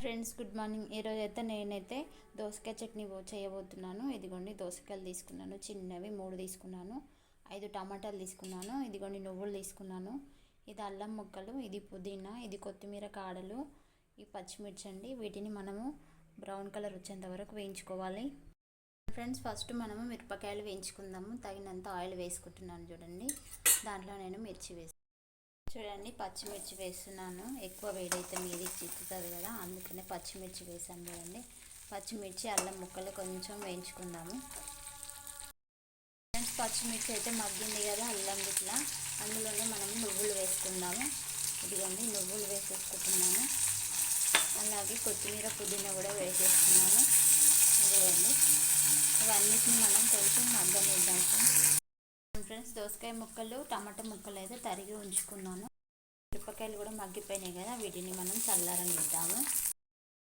Friends good morning. ఈరోజు అయితే నేనైతే దోసకాయ చట్నీ చేయబోతున్నాను. ఇదిగోండి దోసకాయలు తీసుకున్నాను. చిన్నవి మూడు తీసుకున్నాను. ఐదు టమాటాలు తీసుకున్నాను. ఇదిగోండి నువ్వులు తీసుకున్నాను. ఇది అల్లం ముక్కలు ఇది పుదీనా ఇది కొత్తిమీర కాడలు ఈ పచ్చిమిర్చి అండి వీటిని మనము బ్రౌన్ కలర్ వచ్చేంత వరకు వేయించుకోవాలి. ఫ్రెండ్స్ ఫస్ట్ మనము మిరపకాయలు వేయించుకుందాము. తగినంత ఆయిల్ వేసుకుంటున్నాను చూడండి. దాంట్లో నేను మిర్చి వేసి చూడండి పచ్చిమిర్చి వేస్తున్నాను. ఎక్కువ వేడైతే మీది చిక్కుతుంది కదా అందుకనే పచ్చిమిర్చి వేసాను చూడండి. పచ్చిమిర్చి అల్లం ముక్కలు కొంచెం వేయించుకుందాము. ఫ్రెండ్స్ పచ్చిమిర్చి అయితే మగ్గింది కదా అల్లం ఇట్లా. అందులోనే మనం నువ్వులు వేసుకుందాము. ఇదిగోండి నువ్వులు వేసేసుకుంటున్నాను. అలాగే కొత్తిమీర పుదీనా కూడా వేసేస్తున్నాను ఇదిగోండి. ఇవన్నిటిని మనం కొంచెం మగ్గనిద్దాం ఫ్రెండ్స్ దోసకాయ ముక్కలు టమాటా ముక్కలు అయితే తరిగి ఉంచుకున్నాను. మిరపకాయలు కూడా మగ్గిపోయినాయి కదా వీటిని మనం చల్లారనిద్దాము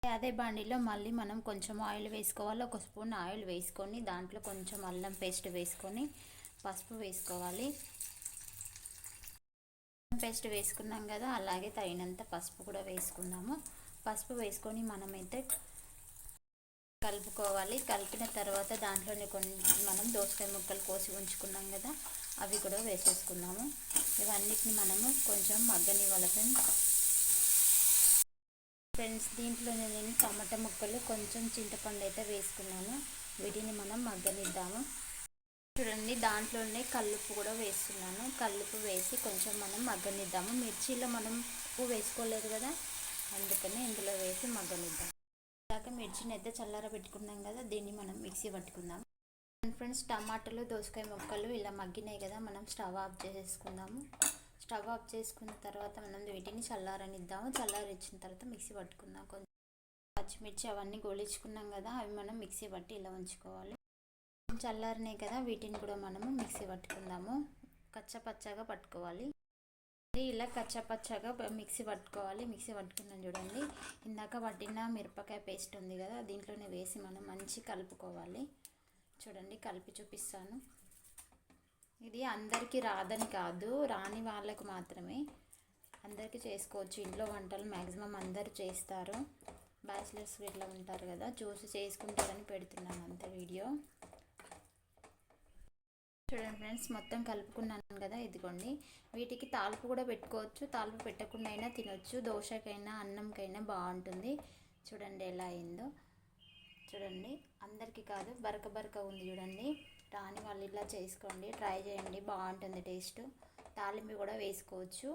అదే బండిలో మళ్ళీ మనం కొంచెం ఆయిల్ వేసుకోవాలి. ఒక స్పూన్ ఆయిల్ వేసుకొని దాంట్లో కొంచెం అల్లం పేస్ట్ వేసుకొని పసుపు వేసుకోవాలి. పేస్ట్ వేసుకున్నాం కదా అలాగే తగినంత పసుపు కూడా వేసుకున్నాము. పసుపు వేసుకొని మనమైతే కలుపుకోవాలి. కలిపిన తర్వాత దాంట్లోనే కొన్ని మనం దోసకాయ ముక్కలు కోసి ఉంచుకున్నాం కదా అవి కూడా వేసేసుకున్నాము. ఇవన్నిటిని మనము కొంచెం మగ్గనివ్వాలి ఫ్రెండ్స్. ఫ్రెండ్స్ దీంట్లోనే నేను టమాటా ముక్కలు కొంచెం చింతపండు అయితే వేసుకున్నాను. వీటిని మనం మగ్గనిద్దాము. చూడండి దాంట్లోనే కల్లుపు కూడా వేస్తున్నాను కల్లుపు వేసి కొంచెం మనం మగ్గనిద్దాము. మిర్చిలో మనం ఉప్పు వేసుకోలేదు కదా అందుకని ఇందులో వేసి మగ్గనిద్దాం. ఇందాక మిర్చిని అయితే చల్లార పెట్టుకున్నాం కదా దీన్ని మనం మిక్సీ పట్టుకుందాం. ఫ్రెండ్స్ టమాటాలు దోసకాయ ముక్కలు ఇలా మగ్గినాయి కదా మనం స్టవ్ ఆఫ్ చేసేసుకుందాము. స్టవ్ ఆఫ్ చేసుకున్న తర్వాత మనం వీటిని చల్లారనిద్దాము. చల్లారిచ్చిన తర్వాత మిక్సీ పట్టుకుందాం. కొంచెం పచ్చిమిర్చి అవన్నీ గోలించుకున్నాం కదా అవి మనం మిక్సీ పట్టి ఇలా ఉంచుకోవాలి. చల్లారినాయి కదా వీటిని కూడా మనము మిక్సీ పట్టుకుందాము. కచ్చపచ్చగా పట్టుకోవాలి. ఇలా కచ్చపచ్చగా మిక్సీ పట్టుకోవాలి. మిక్సీ పట్టుకున్నాను చూడండి. ఇందాక పట్టిన మిరపకాయ పేస్ట్ ఉంది కదా దీంట్లోనే వేసి మనం మంచి కలుపుకోవాలి. చూడండి కలిపి చూపిస్తాను. ఇది అందరికీ రాదని కాదు రాని వాళ్ళకు మాత్రమే. అందరికీ చేసుకోవచ్చు. ఇంట్లో వంటలు మ్యాక్సిమం అందరు చేస్తారు. బ్యాచిలర్స్ ఇట్లా ఉంటారు కదా చూసి చేసుకుంటారని పెడుతున్నాను అంత వీడియో. చూడండి ఫ్రెండ్స్ మొత్తం కలుపుకున్నాను కదా ఇదిగోండి. వీటికి తాలుపు కూడా పెట్టుకోవచ్చు. తాలుపు పెట్టకుండా అయినా తినొచ్చు. దోశకైనా అన్నంకైనా బాగుంటుంది. చూడండి ఎలా అయిందో. చూడండి అందరికీ కాదు బరక బరక ఉంది చూడండి. రాని వాళ్ళు ఇలా చేసుకోండి ట్రై చేయండి బాగుంటుంది టేస్ట్. తాలింపు కూడా వేసుకోవచ్చు.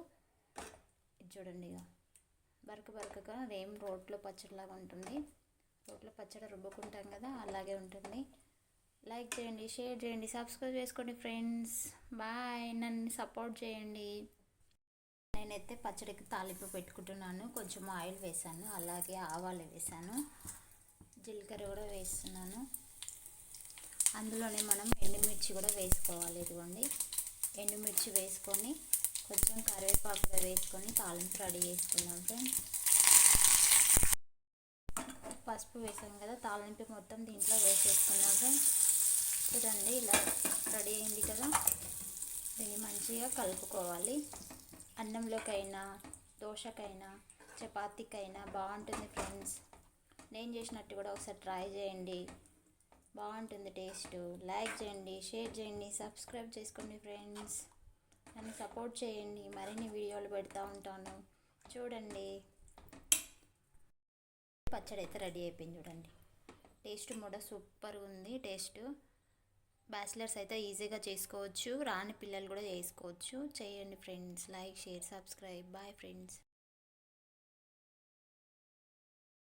చూడండి ఇక బరక బరకగా ఏం రోట్లో పచ్చడిలాగా ఉంటుంది. రోట్లో పచ్చడి రుబ్బుకుంటాం కదా అలాగే ఉంటుంది. లైక్ చేయండి షేర్ చేయండి సబ్స్క్రైబ్ చేసుకోండి ఫ్రెండ్స్ బాయ్ నన్ను సపోర్ట్ చేయండి. నేనైతే పచ్చడికి తాలింపు పెట్టుకుంటున్నాను. కొంచెం ఆయిల్ వేసాను అలాగే ఆవాలు వేసాను. జీలకర్ర కూడా వేస్తున్నాను. అందులోనే మనం ఎండుమిర్చి కూడా వేసుకోవాలి ఇదిగోండి. ఎండుమిర్చి వేసుకొని కొంచెం కరివేపాకు కూడా వేసుకొని తాలింపు రెడీ చేసుకుందాం ఫ్రెండ్స్ పసుపు వేసాం కదా తాలింపు మొత్తం దీంట్లో వేసేసుకున్నాం ఫ్రెండ్స్ చూడండి ఇలా రెడీ అయింది కదా. దీన్ని మంచిగా కలుపుకోవాలి. అన్నంలోకైనా దోశకైనా చపాతీకైనా బాగుంటుంది ఫ్రెండ్స్. నేను చేసినట్టు కూడా ఒకసారి ట్రై చేయండి. బాగుంటుంది టేస్ట్. లైక్ చేయండి షేర్ చేయండి సబ్స్క్రైబ్ చేసుకోండి ఫ్రెండ్స్. నన్ను సపోర్ట్ చేయండి. మరిన్ని వీడియోలు పెడతా ఉంటాను. చూడండి. పచ్చడి అయితే రెడీ అయిపోయింది చూడండి. టేస్ట్ కూడా సూపర్ ఉంది. టేస్ట్ బ్యాచిలర్స్ అయితే ఈజీగా చేసుకోవచ్చు. రాని పిల్లలు కూడా చేసుకోవచ్చు. చేయండి friends. Like share subscribe. Bye friends